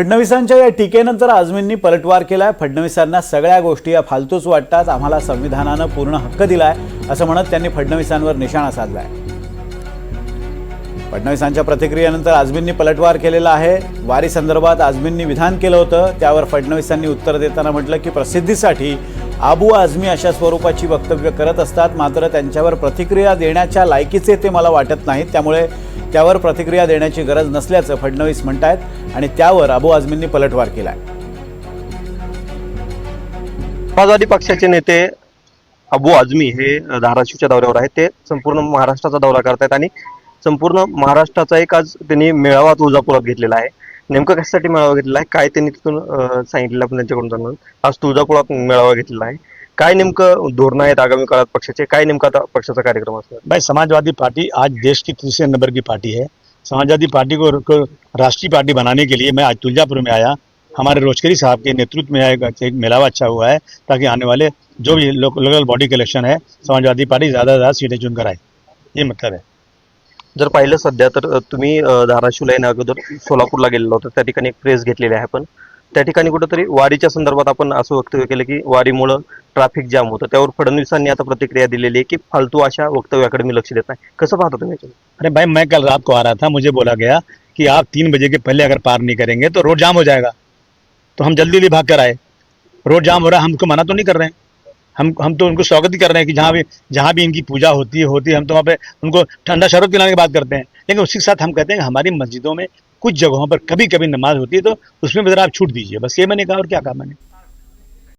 फडणवीसांच्या या टीकेनंतर आझमींनी पलटवार केलाय. फडणवीसांना सगळ्या गोष्टी या फालतूच वाटतात. आम्हाला संविधानानं पूर्ण हक्क दिलाय असं म्हणत त्यांनी फडणवीसांवर निशाणा साधलाय. फडणवीसांच्या प्रतिक्रियेनंतर आझमींनी पलटवार केलेला आहे. वारी संदर्भात आझमींनी विधान केलं होतं. त्यावर फडणवीसांनी उत्तर देताना म्हटलं की प्रसिद्धीसाठी आबू आझमी अशा स्वरूपाची वक्तव्य करत असतात मात्र त्यांच्यावर प्रतिक्रिया देण्याच्या लायकीचे ते मला वाटत नाहीत. त्यामुळे त्यावर प्रतिक्रिया देण्याची गरज नसल्याचं फडणवीस म्हणत आहेत आणि त्यावर अबू आझमींनी पलटवार केलाय. समाजवादी पक्षाचे नेते अबू आझमी हे धाराशिवच्या दौऱ्यावर आहेत. ते संपूर्ण महाराष्ट्राचा दौरा करत आहेत आणि संपूर्ण महाराष्ट्राचा एक आज त्यांनी मेळावा तुळजापुरात घेतलेला आहे. नेमकं कशासाठी मेळावा घेतलेला आहे? काय त्यांनी तिथून सांगितलं सांगितलेलं आपण त्यांच्याकडून जाणून? आज तुळजापुरात मेळावा घेतलेला आहे. काय नेमकं धोरणं आहेत आगामी काळात पक्षाचे? काय नेमकं आता पक्षाचा कार्यक्रम असणार? भाई समाजवादी पार्टी आज देश की तीसरे नंबर की पार्टी है। समाजवादी पार्टी को, को राष्ट्रीय पार्टी बनाने के लिए मैं आज तुलजापुर में आया। हमारे रोजकरी साहब के नेतृत्व में एक, मेलावा अच्छा हुआ है ताकि आने वाले जो भी लोकल बॉडी के इलेक्शन है समाजवादी पार्टी ज़्यादा से ज़्यादा सीटें चुनकर आए। ये मतलब है। जर पाहिलं सध्या तर तुम्ही धाराशिवला येण्या अगोदर सोलापूरला गेलेला होता. त्या ठिकाणी एक प्रेस घेतलेली आहे पण त्या ठिकाणी कुठंतरी वारीच्या संदर्भात आपण असं वक्तव्य केलं की वारीमुळं ट्रॅफिक जाम होतं. त्यावर फडणवीसांनी आता प्रतिक्रिया दिलेली आहे की फालतू अशा वक्तव्याकडे मी लक्ष देत नाही. कसं पाहता तुम्ही अरे भाई मैं कल रात को आ रहा था. मुझे बोला गया कि आप तीन बजे के पहले अगर पार नहीं करेंगे तो रोड जाम हो जाएगा। तो हम जल्दी जल्दी भाग कर आए। रोड जाम हो रहा है हमको मना तो नहीं कर रहे हैं। हम हम तो उनको स्वागत ही कर रहे हैं कि जहाँ भी जहाँ भी इनकी पूजा होती है होती है, हम तो वहाँ पे उनको ठंडा शरबत पिलाने की बात करते हैं। लेकिन उसी के साथ हम कहते हैं कि हमारी मस्जिदों में कुछ जगहों पर कभी कभी नमाज़ होती है तो उसमें भी आप छूट दीजिए। बस ये मैंने कहा और क्या कहा मैंने?